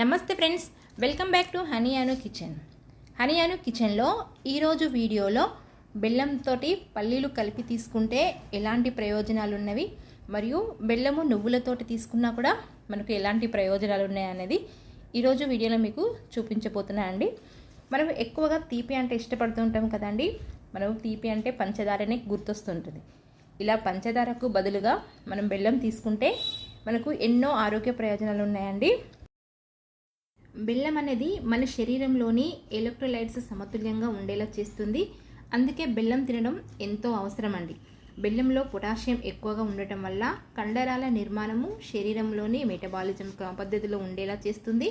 నమస్తే friends welcome back to Honey Anu kitchen. Honey Anu కిచెన్లో ఈరోజు వీడియోలో బెల్లంతో పల్లీలు కలిపి తీసుకుంటే ఎలాంటి ప్రయోజనాలు ఉన్నవి మరియు బెల్లము నువ్వులతోటి తీసుకున్నా కూడా మనకు ఎలాంటి ప్రయోజనాలు ఉన్నాయనేది ఈరోజు వీడియోలో మీకు చూపించబోతున్నా అండి. మనం ఎక్కువగా తీపి అంటే ఇష్టపడుతూ ఉంటాం కదండి. మనం తీపి అంటే పంచదారనే గుర్తొస్తుంటుంది. ఇలా పంచదారకు బదులుగా మనం బెల్లం తీసుకుంటే మనకు ఎన్నో ఆరోగ్య ప్రయోజనాలు ఉన్నాయండి. బెల్లం అనేది మన శరీరంలోని ఎలక్ట్రోలైట్స్ సమతుల్యంగా ఉండేలా చేస్తుంది. అందుకే బెల్లం తినడం ఎంతో అవసరం అండి బెల్లంలో పొటాషియం ఎక్కువగా ఉండటం వల్ల కండరాల నిర్మాణము శరీరంలోని మెటబాలిజం పద్ధతిలో ఉండేలా చేస్తుంది.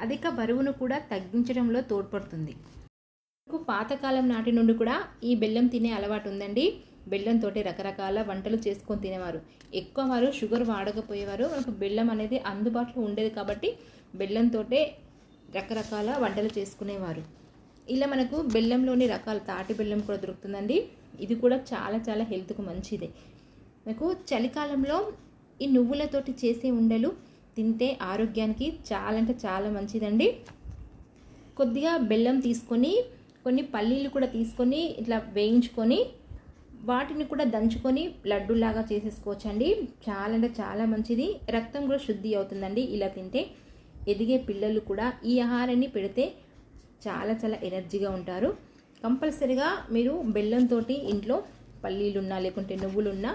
అధిక బరువును కూడా తగ్గించడంలో తోడ్పడుతుంది. పాతకాలం నాటి నుండి కూడా ఈ బెల్లం తినే అలవాటు ఉందండి. బెల్లంతో రకరకాల వంటలు చేసుకొని తినేవారు. ఎక్కువ వారు షుగర్ వాడకపోయేవారు. మనకు బెల్లం అనేది అందుబాటులో ఉండేది కాబట్టి బెల్లంతో రకరకాల వంటలు చేసుకునేవారు. ఇలా మనకు బెల్లంలోని రకాల తాటి బెల్లం కూడా దొరుకుతుందండి. ఇది కూడా చాలా చాలా హెల్త్కు మంచిదే. మనకు చలికాలంలో ఈ నువ్వులతోటి చేసే ఉండలు తింటే ఆరోగ్యానికి చాలా అంటే చాలా మంచిదండి. కొద్దిగా బెల్లం తీసుకొని కొన్ని పల్లీలు కూడా తీసుకొని ఇట్లా వేయించుకొని వాటిని కూడా దంచుకొని లడ్డూలాగా చేసేసుకోవచ్చండి. చాలా అంటే చాలా మంచిది. రక్తం కూడా శుద్ధి అవుతుందండి ఇలా తింటే. ఎదిగే పిల్లలు కూడా ఈ ఆహారాన్ని పెడితే చాలా చాలా ఎనర్జీగా ఉంటారు. కంపల్సరిగా మీరు బెల్లంతో ఇంట్లో పల్లీలున్నా లేకుంటే నువ్వులున్నా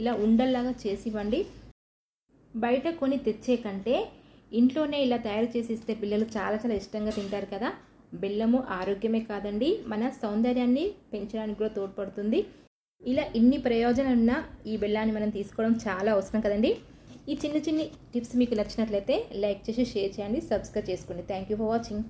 ఇలా ఉండల్లాగా చేసి ఇవ్వండి. బయట కొని తెచ్చే కంటే ఇంట్లోనే ఇలా తయారు చేసి ఇస్తే పిల్లలు చాలా చాలా ఇష్టంగా తింటారు కదా. బెల్లము ఆరోగ్యమే కాదండి. మన సౌందర్యాన్ని పెంచడానికి కూడా తోడ్పడుతుంది. ఇలా ఇన్ని ప్రయోజనాలు ఉన్న ఈ బెల్లాన్ని మనం తీసుకోవడం చాలా అవసరం కదండి. ఈ చిన్న చిన్ని టిప్స్ మీకు నచ్చినట్లయితే లైక్ చేసి షేర్ చేయండి సబ్స్క్రైబ్ చేసుకోండి. Thank you for watching